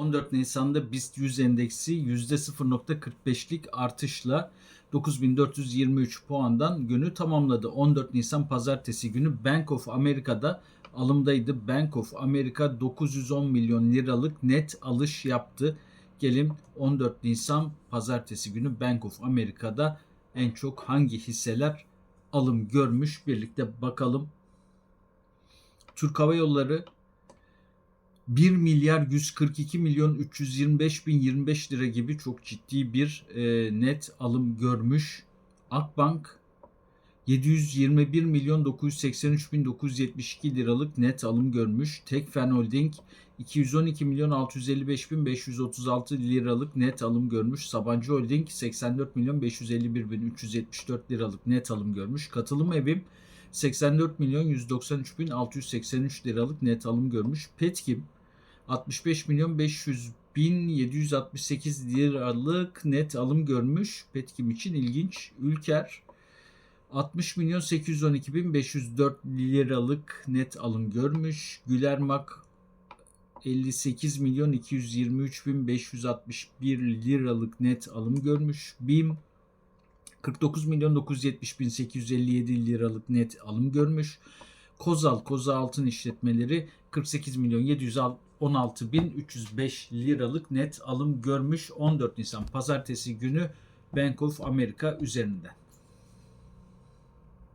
14 Nisan'da BIST 100 endeksi %0.45'lik artışla 9423 puandan günü tamamladı. 14 Nisan pazartesi günü Bank of America'da alımdaydı. Bank of America 910 milyon liralık net alış yaptı. Gelin 14 Nisan pazartesi günü Bank of America'da en çok hangi hisseler alım görmüş birlikte bakalım. Türk Hava Yolları 1 milyar 142 milyon 325 bin 25 lira gibi çok ciddi bir e, net alım görmüş. Akbank 721 milyon 983 bin 972 liralık net alım görmüş. Tekfen Holding 212 milyon 655 bin 536 liralık net alım görmüş. Sabancı Holding 84 milyon 551 bin 374 liralık net alım görmüş. Katılım Evim 84 milyon 193 bin 683 liralık net alım görmüş. Petkim 65 milyon 500 bin 768 liralık net alım görmüş. Petkim için ilginç. Ülker 60 milyon 812 bin 504 liralık net alım görmüş. Gülermak 58 milyon 223 bin 561 liralık net alım görmüş. BİM 49 milyon 970 bin 857 liralık net alım görmüş. Kozal, Koza Altın İşletmeleri 48 milyon 716 bin 305 liralık net alım görmüş 14 Nisan pazartesi günü Bank of America üzerinden.